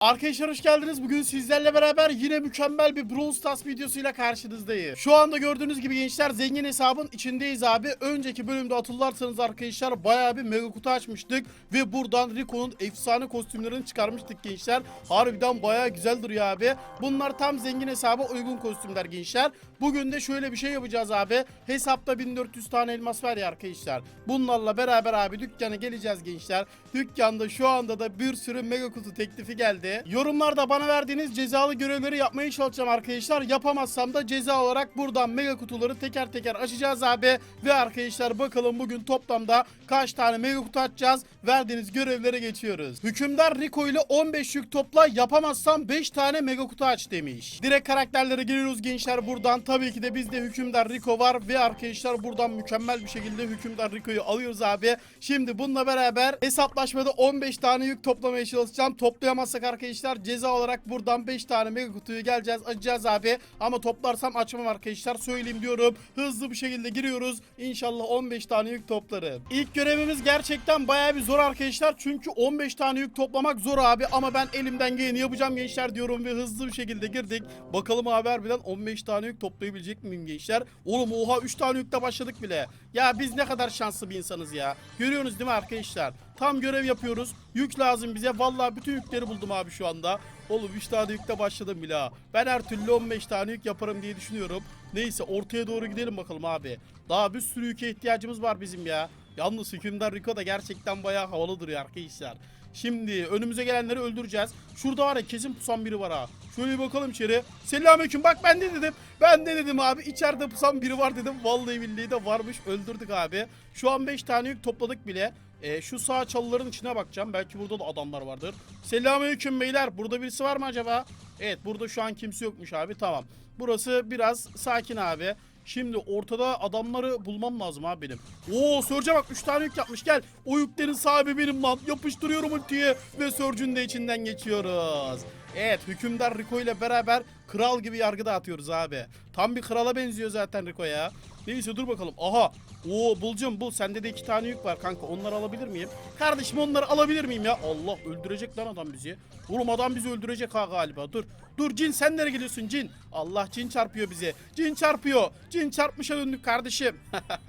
Arkadaşlar hoş geldiniz. Bugün sizlerle beraber yine mükemmel bir Brawl Stars videosuyla karşınızdayım. Şu anda gördüğünüz gibi gençler zengin hesabın içindeyiz abi. Önceki bölümde hatırlarsanız arkadaşlar bayağı bir mega kutu açmıştık. Ve buradan Rico'nun efsane kostümlerini çıkarmıştık gençler. Harbiden bayağı güzel duruyor abi. Bunlar tam zengin hesaba uygun kostümler gençler. Bugün de şöyle bir şey yapacağız abi. Hesapta 1400 tane elmas var ya arkadaşlar. Bunlarla beraber abi dükkana geleceğiz gençler. Dükkanda şu anda da bir sürü mega kutu teklifi geldi. Yorumlarda bana verdiğiniz cezalı görevleri yapmaya çalışacağım arkadaşlar. Yapamazsam da ceza olarak buradan mega kutuları teker teker açacağız abi. Ve arkadaşlar bakalım bugün toplamda kaç tane mega kutu açacağız. Verdiğiniz görevlere geçiyoruz. Hükümdar Rico ile 15 yük topla yapamazsam 5 tane mega kutu aç demiş. Direkt karakterlere giriyoruz gençler buradan. Tabii ki de bizde Hükümdar Rico var ve arkadaşlar buradan mükemmel bir şekilde Hükümdar Rico'yu alıyoruz abi. Şimdi bununla beraber hesaplaşmada 15 tane yük toplamaya çalışacağım. Toplayamazsak arkadaşlar ceza olarak buradan 5 tane mega kutuyu geleceğiz açacağız abi. Ama toplarsam açmam arkadaşlar söyleyeyim diyorum. Hızlı bir şekilde giriyoruz. İnşallah 15 tane yük toplarım. İlk görevimiz gerçekten bayağı bir zor arkadaşlar. Çünkü 15 tane yük toplamak zor abi. Ama ben elimden geleni yapacağım gençler diyorum ve hızlı bir şekilde girdik. Bakalım abi harbiden 15 tane yük toplayabilecek miyim gençler? Oğlum oha 3 tane yükle başladık bile. Ya biz ne kadar şanslı bir insanız ya. Görüyorsunuz değil mi arkadaşlar? Tam görev yapıyoruz. Yük lazım bize. Vallahi bütün yükleri buldum abi şu anda. Oğlum 3 tane yükle başladım bile ha. Ben her türlü 15 tane yük yaparım diye düşünüyorum. Neyse ortaya doğru gidelim bakalım abi. Daha bir sürü yüke ihtiyacımız var bizim ya. Yalnız hükümdar Rico da gerçekten bayağı havalı duruyor arkadaşlar. Şimdi önümüze gelenleri öldüreceğiz. Şurada var ya kesin pusan biri var ha. Şöyle bir bakalım içeri. Selamünaleyküm bak ben de dedim. Ben de dedim abi içeride pusan biri var dedim. Vallahi billahi de varmış öldürdük abi. Şu an 5 tane yük topladık bile. E, şu sağ çalıların içine bakacağım. Belki burada da adamlar vardır. Selamünaleyküm beyler. Burada birisi var mı acaba? Evet burada şu an kimse yokmuş abi. Tamam. Burası biraz sakin abi. Şimdi ortada adamları bulmam lazım abi benim. Oo Sörce bak 3 tane yük yapmış gel. O yüklerin sahibi benim lan. Yapıştırıyorum ultiyi ve Sörcün de içinden geçiyoruz. Evet hükümdar Rico ile beraber kral gibi yargı dağıtıyoruz abi. Tam bir krala benziyor zaten Rico ya. Neyse dur bakalım. Aha. Oo bulcum bul. Sende de iki tane yük var kanka. Onları alabilir miyim? Kardeşim onları alabilir miyim ya? Allah öldürecek lan adam bizi. Oğlum adam bizi öldürecek ha galiba. Dur. Dur cin sen nereye gidiyorsun cin? Allah cin çarpıyor bize. Cin çarpıyor. Cin çarpmışa döndük kardeşim.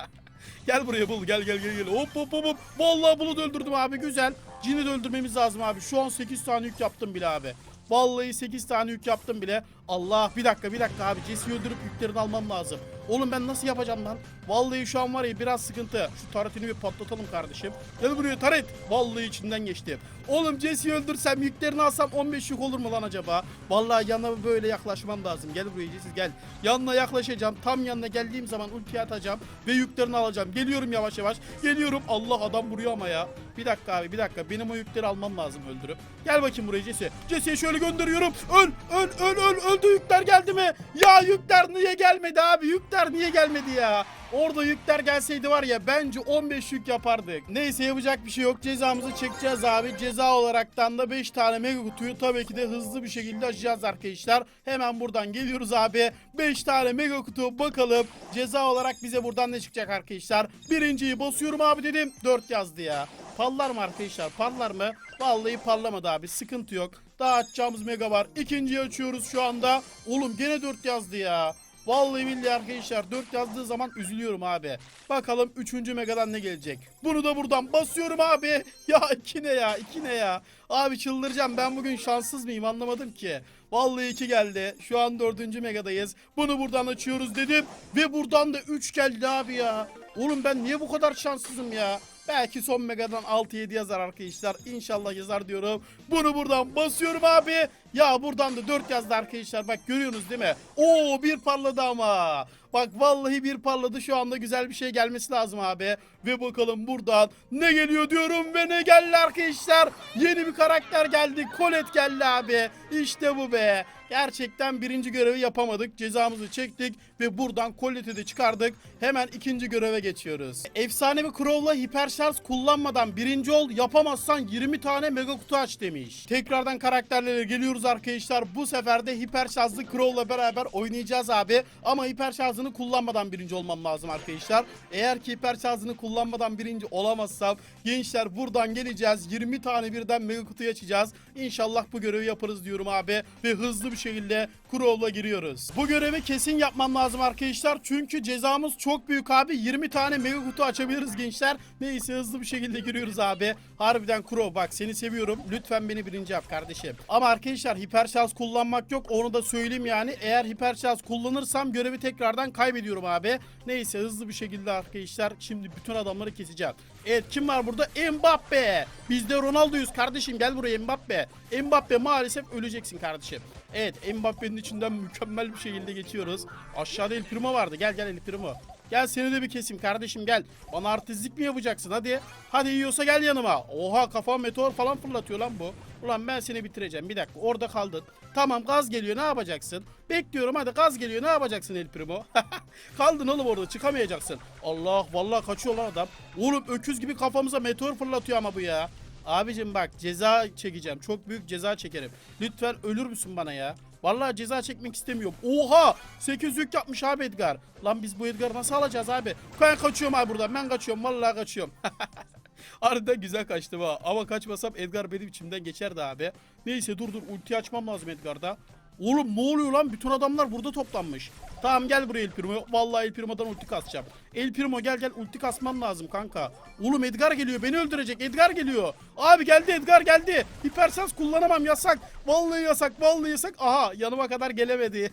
gel buraya bul gel gel gel gel. Hop hop hop hop. Vallahi bunu da öldürdüm abi güzel. Cini de öldürmemiz lazım abi. Şu an 8 tane yük yaptım bile abi. Vallahi 8 tane yük yaptım bile. Allah bir dakika bir dakika abi. Jesse'yi öldürüp yüklerini almam lazım. Oğlum ben nasıl yapacağım lan? Vallahi şu an var ya biraz sıkıntı. Şu taretini bir patlatalım kardeşim. Gel buraya taret. Vallahi içinden geçti. Oğlum Jesse'yi öldürsem yüklerini alsam 15 yük olur mu lan acaba? Vallahi yanına böyle yaklaşmam lazım. Gel buraya Jesse gel. Yanına yaklaşacağım. Tam yanına geldiğim zaman ulti atacağım. Ve yüklerini alacağım. Geliyorum yavaş yavaş. Geliyorum. Allah adam vuruyor ama ya. Bir dakika abi bir dakika. Benim o yükleri almam lazım öldürüp. Gel bakayım buraya Jesse. Jesse'yi şöyle gönderiyorum. Öl öl öl öl öldü yükler geldi mi? Ya yükler niye gelmedi abi? Yükler niye gelmedi ya? Orada yükler gelseydi var ya bence 15 yük yapardık. Neyse yapacak bir şey yok. Cezamızı çekeceğiz abi. Ceza olaraktan da 5 tane mega kutuyu tabii ki de hızlı bir şekilde açacağız arkadaşlar. Hemen buradan geliyoruz abi. 5 tane mega kutu bakalım. Ceza olarak bize buradan ne çıkacak arkadaşlar? Birinciyi basıyorum abi dedim. 4 yazdı ya. Parlar mı arkadaşlar? Parlar mı? Vallahi parlamadı abi. Sıkıntı yok. Daha açacağımız mega var. İkinciyi açıyoruz şu anda. Oğlum gene 4 yazdı ya. Vallahi billahi arkadaşlar 4 yazdığı zaman üzülüyorum abi. Bakalım 3. megadan ne gelecek. Bunu da buradan basıyorum abi. Ya 2 ne ya 2 ne ya. Abi çıldıracağım ben bugün şanssız mıyım anlamadım ki. Vallahi 2 geldi. Şu an 4. megadayız. Bunu buradan açıyoruz dedim. Ve buradan da 3 geldi abi ya. Oğlum ben niye bu kadar şanssızım ya? Belki son megadan 6-7 yazar arkadaşlar. İnşallah yazar diyorum. Bunu buradan basıyorum abi. Ya buradan da 4 yazdı arkadaşlar. Bak görüyorsunuz değil mi? Oo bir parladı ama. Bak vallahi bir parladı. Şu anda güzel bir şey gelmesi lazım abi. Ve bakalım buradan ne geliyor diyorum ve ne geldi arkadaşlar. Yeni bir karakter geldi. Colette geldi abi. İşte bu be. Gerçekten birinci görevi yapamadık. Cezamızı çektik ve buradan Colette'i de çıkardık. Hemen ikinci göreve geçiyoruz. Efsanevi Crow'la hiper şarj kullanmadan birinci ol yapamazsan 20 tane mega kutu aç demiş. Tekrardan karakterlere geliyoruz geliyoruz arkadaşlar. Bu sefer de hiper şarjlı Crow'la beraber oynayacağız abi. Ama hiper şarjını kullanmadan birinci olmam lazım arkadaşlar. Eğer ki hiper şarjını kullanmadan birinci olamazsam gençler buradan geleceğiz. 20 tane birden mega kutuyu açacağız. İnşallah bu görevi yaparız diyorum abi. Ve hızlı bir şekilde Crow'la giriyoruz. Bu görevi kesin yapmam lazım arkadaşlar. Çünkü cezamız çok büyük abi. 20 tane mega kutu açabiliriz gençler. Neyse hızlı bir şekilde giriyoruz abi. Harbiden Crow bak seni seviyorum. Lütfen beni birinci yap kardeşim. Ama arkadaşlar hiper şarj kullanmak yok. Onu da söyleyeyim yani. Eğer hiper şarj kullanırsam görevi tekrardan kaybediyorum abi. Neyse hızlı bir şekilde arkadaşlar. Şimdi bütün adamları keseceğim. Evet kim var burada? Mbappe. Biz de Ronaldo'yuz kardeşim. Gel buraya Mbappe. Mbappe maalesef öleceksin kardeşim. Evet Mbappe'nin içinden mükemmel bir şekilde geçiyoruz. Aşağıda El Primo vardı. Gel gel El Primo. Gel seni de bir keseyim kardeşim gel. Bana artistlik mi yapacaksın hadi. Hadi yiyorsa gel yanıma. Oha kafa meteor falan fırlatıyor lan bu. Ulan ben seni bitireceğim bir dakika orada kaldın. Tamam gaz geliyor ne yapacaksın? Bekliyorum hadi gaz geliyor ne yapacaksın El Primo? kaldın oğlum orada çıkamayacaksın. Allah vallahi kaçıyor lan adam. Oğlum öküz gibi kafamıza meteor fırlatıyor ama bu ya. Abicim bak ceza çekeceğim. Çok büyük ceza çekerim. Lütfen ölür müsün bana ya? Vallahi ceza çekmek istemiyorum. Oha! 8 yük yapmış abi Edgar. Lan biz bu Edgar'ı nasıl alacağız abi? Ben kaçıyorum abi buradan. Ben kaçıyorum. Vallahi kaçıyorum. Harbiden güzel kaçtım ha. Ama kaçmasam Edgar benim içimden geçerdi abi. Neyse dur dur ulti açmam lazım Edgar'da. Oğlum ne oluyor lan? Bütün adamlar burada toplanmış. Tamam gel buraya El Primo. Vallahi El Primo'dan ulti kasacağım. El Primo gel gel ulti kasmam lazım kanka. Oğlum Edgar geliyor beni öldürecek. Edgar geliyor. Abi geldi Edgar geldi. Hipersens kullanamam yasak. Vallahi yasak vallahi yasak. Aha yanıma kadar gelemedi.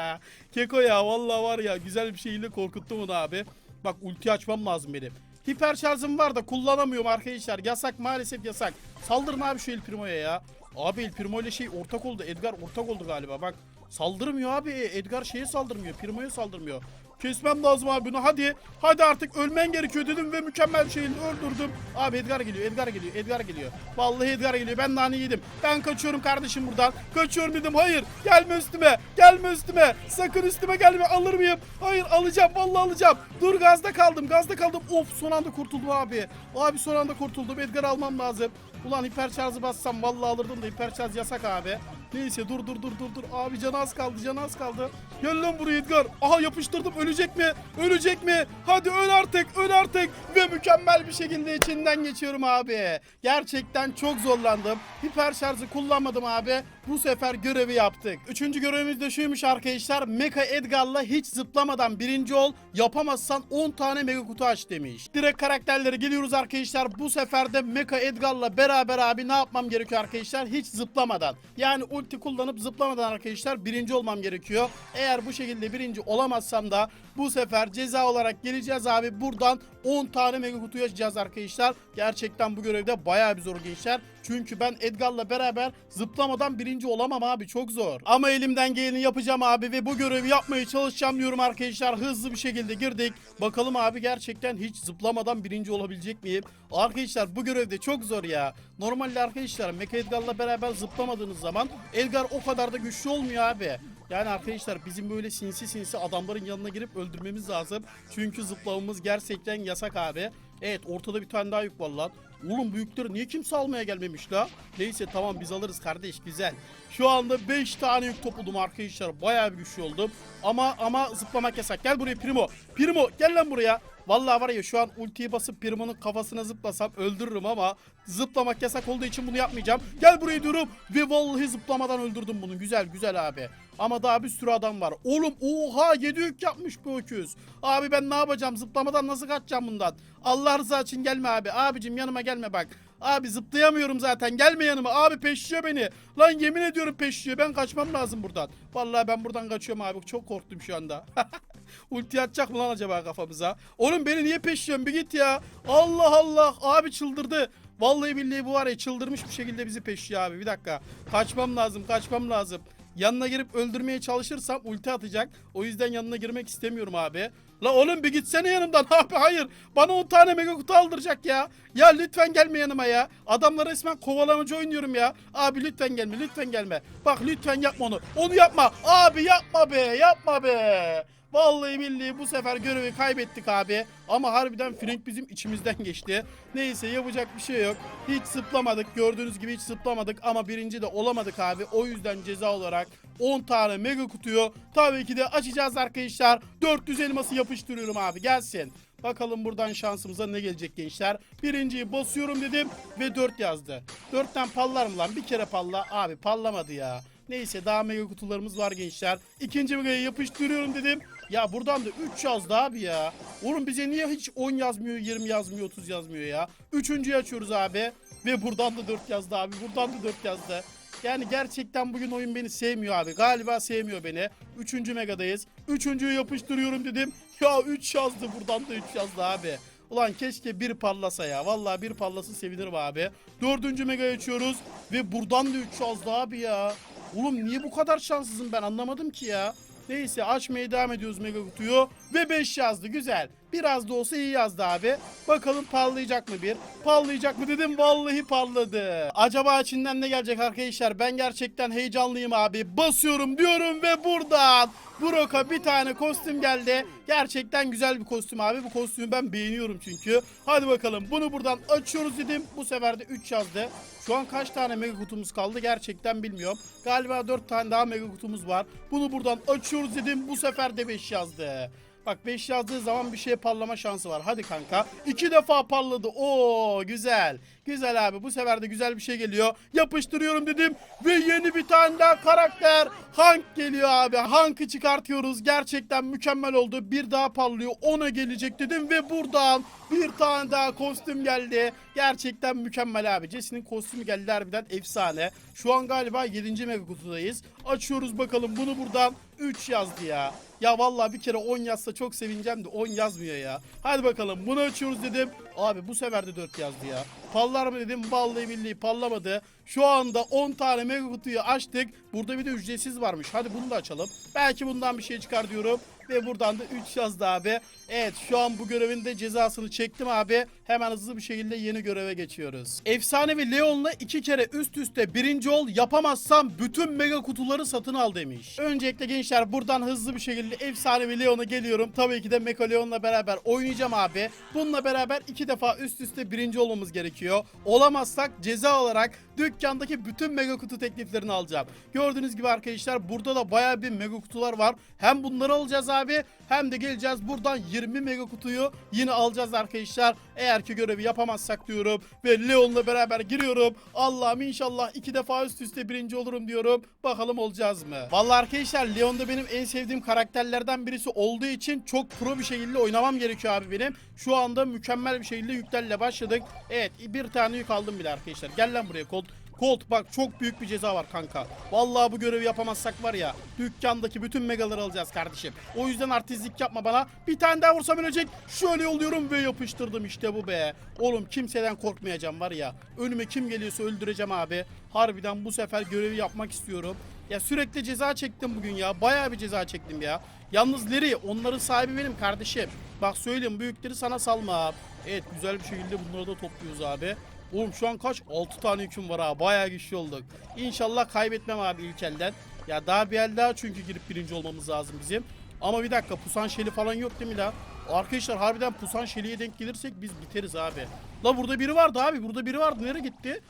Keko ya vallahi var ya güzel bir şeyle korkuttum onu abi. Bak ulti açmam lazım benim. Hiper şarjım var da kullanamıyorum arkadaşlar. Yasak maalesef yasak. Saldırın abi şu El Primo'ya ya. Abi El Primo ile şey ortak oldu. Edgar ortak oldu galiba bak. Saldırmıyor abi. Edgar şeye saldırmıyor. Primo'ya saldırmıyor. Kesmem lazım abi bunu. Hadi. Hadi artık ölmen gerekiyor dedim ve mükemmel bir şekilde öldürdüm. Abi Edgar geliyor. Edgar geliyor. Edgar geliyor. Vallahi Edgar geliyor. Ben nane yedim. Ben kaçıyorum kardeşim buradan. Kaçıyorum dedim. Hayır. Gelme üstüme. Gelme üstüme. Sakın üstüme gelme. Alır mıyım? Hayır alacağım. Vallahi alacağım. Dur gazda kaldım. Gazda kaldım. Of son anda kurtuldum abi. Abi son anda kurtuldum. Edgar almam lazım. Ulan hiper şarjı bassam vallahi alırdım da hiper şarj yasak abi. Neyse dur dur dur dur dur. Abi canı az kaldı canı az kaldı. Gel lan buraya Edgar. Aha yapıştırdım ölecek mi? Ölecek mi? Hadi öl artık öl artık. Ve mükemmel bir şekilde içinden geçiyorum abi. Gerçekten çok zorlandım. Hiper şarjı kullanmadım abi. Bu sefer görevi yaptık. Üçüncü görevimiz de şuymuş arkadaşlar. Mecha Edgar'la hiç zıplamadan birinci ol. Yapamazsan 10 tane mega kutu aç demiş. Direkt karakterlere geliyoruz arkadaşlar. Bu sefer de Mecha Edgar'la beraber abi ne yapmam gerekiyor arkadaşlar? Hiç zıplamadan. Yani ulti kullanıp zıplamadan arkadaşlar birinci olmam gerekiyor. Eğer bu şekilde birinci olamazsam da bu sefer ceza olarak geleceğiz abi. Buradan 10 tane mega kutu açacağız arkadaşlar. Gerçekten bu görevde bayağı bir zor gençler. Çünkü ben Edgar'la beraber zıplamadan birinci olamam abi çok zor. Ama elimden geleni yapacağım abi ve bu görevi yapmaya çalışacağım diyorum arkadaşlar. Hızlı bir şekilde girdik. Bakalım abi gerçekten hiç zıplamadan birinci olabilecek miyim? Arkadaşlar bu görevde çok zor ya. Normalde arkadaşlar Mecha Edgar'la beraber zıplamadığınız zaman Edgar o kadar da güçlü olmuyor abi. Yani arkadaşlar bizim böyle sinsi sinsi adamların yanına girip öldürmemiz lazım. Çünkü zıplamamız gerçekten yasak abi. Evet ortada bir tane daha yük var lan. Oğlum büyükleri niye kimse almaya gelmemiş la? Neyse tamam biz alırız kardeş güzel. Şu anda 5 tane yük topladım arkadaşlar. Bayağı bir güçlü oldum. Ama ama zıplamak yasak. Gel buraya Primo. Primo gel lan buraya. Vallahi var ya şu an ultiyi basıp Primo'nun kafasına zıplasam öldürürüm ama zıplamak yasak olduğu için bunu yapmayacağım. Gel buraya diyorum ve vallahi zıplamadan öldürdüm bunu. Güzel güzel abi. Ama daha bir sürü adam var. Oğlum oha 7 yük yapmış bu öküz. Abi ben ne yapacağım? Zıplamadan nasıl kaçacağım bundan? Allah rızası için gelme abi. Abicim yanıma gelme bak. Abi zıplayamıyorum zaten. Gelme yanıma. Abi peşliyor beni. Lan yemin ediyorum peşliyor. Ben kaçmam lazım buradan. Vallahi ben buradan kaçıyorum abi. Çok korktum şu anda. Ulti atacak mı lan acaba kafamıza? Oğlum beni niye peşliyorsun? Bir git ya. Allah Allah. Abi çıldırdı. Vallahi billahi bu var ya çıldırmış bir şekilde bizi peşliyor abi. Bir dakika. Kaçmam lazım. Kaçmam lazım. Yanına girip öldürmeye çalışırsam ulti atacak. O yüzden yanına girmek istemiyorum abi. La oğlum bir gitsene yanımdan abi hayır. Bana 10 tane mega kutu aldıracak ya. Ya lütfen gelme yanıma ya. Adamlara resmen kovalamacı oynuyorum ya. Abi lütfen gelme lütfen gelme. Bak lütfen yapma onu. Onu yapma. Abi yapma be yapma be. Vallahi billahi bu sefer görevi kaybettik abi. Ama harbiden Frank bizim içimizden geçti. Neyse yapacak bir şey yok. Hiç zıplamadık. Gördüğünüz gibi hiç zıplamadık. Ama birinci de olamadık abi. O yüzden ceza olarak 10 tane mega kutuyu tabii ki de açacağız arkadaşlar. 400 elması yapıştırıyorum abi gelsin. Bakalım buradan şansımıza ne gelecek gençler. Birinciyi basıyorum dedim ve 4 yazdı. 4'ten pallar mı lan? Bir kere palla. Abi pallamadı ya. Neyse daha mega kutularımız var gençler. İkinci megayı yapıştırıyorum dedim. Ya buradan da 3 yazdı abi ya. Oğlum bize niye hiç 10 yazmıyor, 20 yazmıyor, 30 yazmıyor ya. Üçüncüyü açıyoruz abi. Ve buradan da 4 yazdı abi. Buradan da 4 yazdı. Yani gerçekten bugün oyun beni sevmiyor abi. Galiba sevmiyor beni. Üçüncü megadayız. Üçüncüyü yapıştırıyorum dedim. Ya 3 yazdı buradan da 3 yazdı abi. Ulan keşke bir parlasa ya. Vallahi bir parlası sevinirim abi. Dördüncü mega açıyoruz. Ve buradan da 3 yazdı abi ya. Oğlum niye bu kadar şanssızım ben anlamadım ki ya. Neyse açmaya devam ediyoruz mega kutuyu. Ve 5 yazdı güzel. Biraz da olsa iyi yazdı abi. Bakalım parlayacak mı bir? Parlayacak mı dedim vallahi parladı. Acaba içinden ne gelecek arkadaşlar? Ben gerçekten heyecanlıyım abi. Basıyorum diyorum ve buradan Brock'a bir tane kostüm geldi. Gerçekten güzel bir kostüm abi. Bu kostümü ben beğeniyorum çünkü. Hadi bakalım bunu buradan açıyoruz dedim. Bu sefer de 3 yazdı. Şu an kaç tane mega kutumuz kaldı gerçekten bilmiyorum. Galiba 4 tane daha mega kutumuz var. Bunu buradan açıyoruz dedim. Bu sefer de 5 yazdı. Bak 5 yazdığı zaman bir şey parlama şansı var. Hadi kanka. 2 defa parladı. Oo güzel. Güzel abi. Bu sefer de güzel bir şey geliyor. Yapıştırıyorum dedim. Ve yeni bir tane daha karakter. Hank geliyor abi. Hank'ı çıkartıyoruz. Gerçekten mükemmel oldu. Bir daha parlıyor. Ona gelecek dedim. Ve buradan bir tane daha kostüm geldi. Gerçekten mükemmel abi. Jesse'nin kostümü geldi harbiden efsane. Şu an galiba 7. mega kutudayız. Açıyoruz bakalım bunu buradan 3 yazdı ya. Ya vallahi bir kere 10 yazsa çok sevineceğim de 10 yazmıyor ya. Hadi bakalım bunu açıyoruz dedim. Abi bu sefer de 4 yazdı ya. Pallar mı dedim vallahi billahi pallamadı. Şu anda 10 tane mega kutuyu açtık. Burada bir de ücretsiz varmış. Hadi bunu da açalım. Belki bundan bir şey çıkar diyorum. Ve buradan da 3 yazdı abi. Evet şu an bu görevin de cezasını çektim abi. Hemen hızlı bir şekilde yeni göreve geçiyoruz. Efsanevi Leon'la iki kere üst üste birinci ol yapamazsam bütün mega kutuları satın al demiş. Öncelikle gençler buradan hızlı bir şekilde Efsanevi Leon'a geliyorum. Tabii ki de Mecha Leon'la beraber oynayacağım abi. Bununla beraber iki defa üst üste birinci olmamız gerekiyor. Olamazsak ceza olarak dükkandaki bütün mega kutu tekliflerini alacağım. Gördüğünüz gibi arkadaşlar burada da baya bir mega kutular var. Hem bunları alacağız abi hem de geleceğiz buradan 20 mega kutuyu yine alacağız arkadaşlar. Eğer ki görevi yapamazsak diyorum ve Leon'la beraber giriyorum. Allah'ım inşallah iki defa üst üste birinci olurum diyorum. Bakalım olacağız mı? Vallahi arkadaşlar Leon da benim en sevdiğim karakterlerden birisi olduğu için çok pro bir şekilde oynamam gerekiyor abi benim. Şu anda mükemmel bir şekilde yüklerle başladık. Evet bir tane yük aldım bile arkadaşlar. Gel lan buraya Colt. Colt bak çok büyük bir ceza var kanka. Vallahi bu görevi yapamazsak var ya dükkandaki bütün megaları alacağız kardeşim. O yüzden artistlik yapma bana. Bir tane daha vursam ölecek. Şöyle yolluyorum ve yapıştırdım işte bu be. Oğlum kimseden korkmayacağım var ya. Önüme kim geliyorsa öldüreceğim abi. Harbiden bu sefer görevi yapmak istiyorum. Ya sürekli ceza çektim bugün ya. Bayağı bir ceza çektim ya. Yalnız Leri onların sahibi benim kardeşim. Bak söyleyeyim büyükleri sana salma. Evet güzel bir şekilde bunları da topluyoruz abi. Oğlum şu an kaç? 6 tane hüküm var ha. Bayağı güçlü olduk. İnşallah kaybetmem abi ilk elden. Ya daha bir el daha çünkü girip birinci olmamız lazım bizim. Ama bir dakika pusan şeli falan yok değil mi la? Arkadaşlar harbiden pusan şeliye denk gelirsek biz biteriz abi. La burada biri vardı abi. Burada biri vardı. Nereye gitti?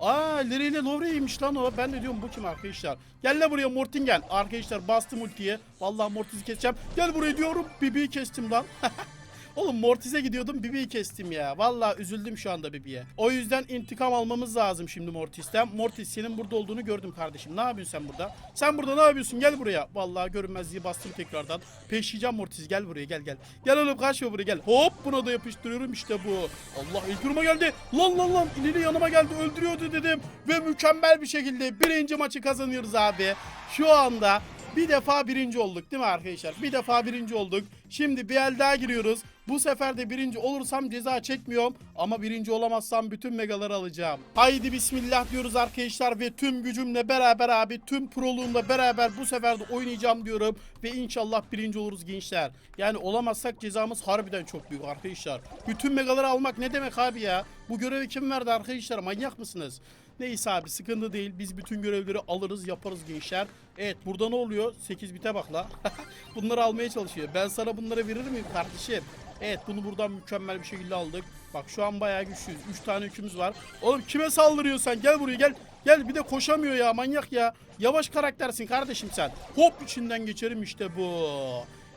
Aa Larry ile Lowry'ymiş lan o. Ben de diyorum bu kim arkadaşlar. Gel la buraya Mortingen. Arkadaşlar bastım ultiye. Vallahi Mortis'i keseceğim. Gel buraya diyorum. Bibi'yi kestim lan. Oğlum Mortis'e gidiyordum Bibi'yi kestim ya. Vallahi üzüldüm şu anda Bibi'ye. O yüzden intikam almamız lazım şimdi Mortis'ten. Mortis senin burada olduğunu gördüm kardeşim. Ne yapıyorsun sen burada? Sen burada ne yapıyorsun? Gel buraya. Vallahi görünmezliği bastım tekrardan. Peşleyeceğim Mortis. Gel buraya gel gel. Gel oğlum kaçma buraya gel. Hop buna da yapıştırıyorum işte bu. Allah ilk duruma geldi. Lan lan lan ileri yanıma geldi öldürüyordu dedim. Ve mükemmel bir şekilde birinci maçı kazanıyoruz abi. Şu anda bir defa birinci olduk değil mi arkadaşlar? Bir defa birinci olduk. Şimdi bir el daha giriyoruz. Bu sefer de birinci olursam ceza çekmiyorum. Ama birinci olamazsam bütün megaları alacağım. Haydi bismillah diyoruz arkadaşlar ve tüm gücümle beraber abi tüm proluğumla beraber bu sefer de oynayacağım diyorum. Ve inşallah birinci oluruz gençler. Yani olamazsak cezamız harbiden çok büyük arkadaşlar. Bütün megaları almak ne demek abi ya? Bu görevi kim verdi arkadaşlar manyak mısınız? Neyse abi sıkıntı değil. Biz bütün görevleri alırız yaparız gençler. Evet burada ne oluyor? 8 bite bak la. bunları almaya çalışıyor. Ben sana bunları verir miyim kardeşim? Evet bunu buradan mükemmel bir şekilde aldık. Bak şu an bayağı güçlüyüz. 3 tane yükümüz var. Oğlum kime saldırıyorsan gel buraya gel. Gel bir de koşamıyor ya manyak ya. Yavaş karaktersin kardeşim sen. Hop içinden geçerim işte bu.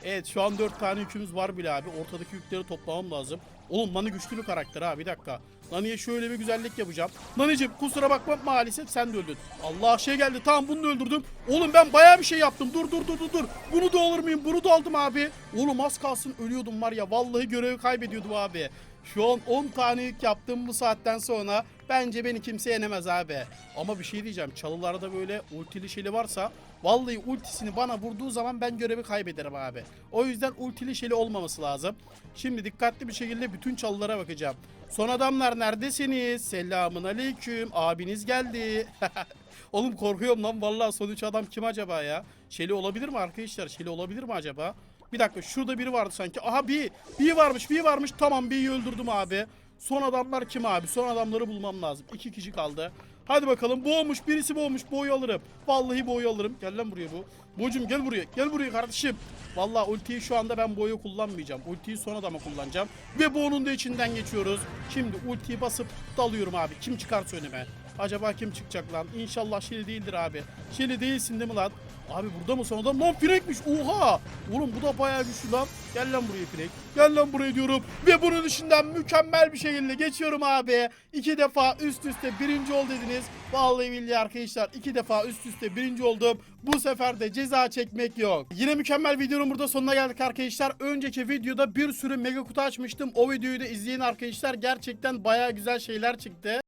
Evet şu an 4 tane yükümüz var bile abi. Ortadaki yükleri toplamam lazım. Oğlum Nani güçlü bir karakter ha bir dakika. Nani'ye şöyle bir güzellik yapacağım. Nani'cim kusura bakma maalesef sen de öldün. Allah şey geldi tamam bunu da öldürdüm. Oğlum ben bayağı bir şey yaptım. Dur dur dur dur dur. Bunu da alır mıyım? Bunu da aldım abi. Oğlum az kalsın ölüyordum var ya. Vallahi görevi kaybediyordum abi. Şu an 10 tane yük yaptım bu saatten sonra. Bence beni kimse yenemez abi. Ama bir şey diyeceğim. Çalılarda böyle ultili şeyli varsa Vallahi ultisini bana vurduğu zaman ben görevi kaybederim abi. O yüzden ultili şeyli olmaması lazım. Şimdi dikkatli bir şekilde bütün çalılara bakacağım. Son adamlar neredesiniz? Selamun aleyküm. Abiniz geldi. Oğlum korkuyorum lan vallahi son üç adam kim acaba ya? Şeli olabilir mi arkadaşlar? Şeli olabilir mi acaba? Bir dakika şurada biri vardı sanki. Aha bir. Bir varmış bir varmış. Tamam bir öldürdüm abi. Son adamlar kim abi? Son adamları bulmam lazım. İki kişi kaldı. Hadi bakalım boğmuş birisi boğmuş boyu alırım. Vallahi boyu alırım. Gel lan buraya bu. Boğcum gel buraya. Gel buraya kardeşim. Vallahi ultiyi şu anda ben boyu kullanmayacağım. Ultiyi son adama kullanacağım. Ve boğunun da içinden geçiyoruz. Şimdi ultiyi basıp dalıyorum abi. Kim çıkarsa önüme. Acaba kim çıkacak lan? İnşallah Şili değildir abi. Şili değilsin değil mi lan? Abi burada mı son adam? Lan Frank'miş. Oha! Oğlum bu da bayağı güçlü lan. Gel lan buraya Frank. Gel lan buraya diyorum. Ve bunun dışından mükemmel bir şekilde geçiyorum abi. İki defa üst üste birinci ol dediniz. Vallahi billahi arkadaşlar iki defa üst üste birinci oldum. Bu sefer de ceza çekmek yok. Yine mükemmel videonun burada sonuna geldik arkadaşlar. Önceki videoda bir sürü mega kutu açmıştım. O videoyu da izleyin arkadaşlar. Gerçekten bayağı güzel şeyler çıktı.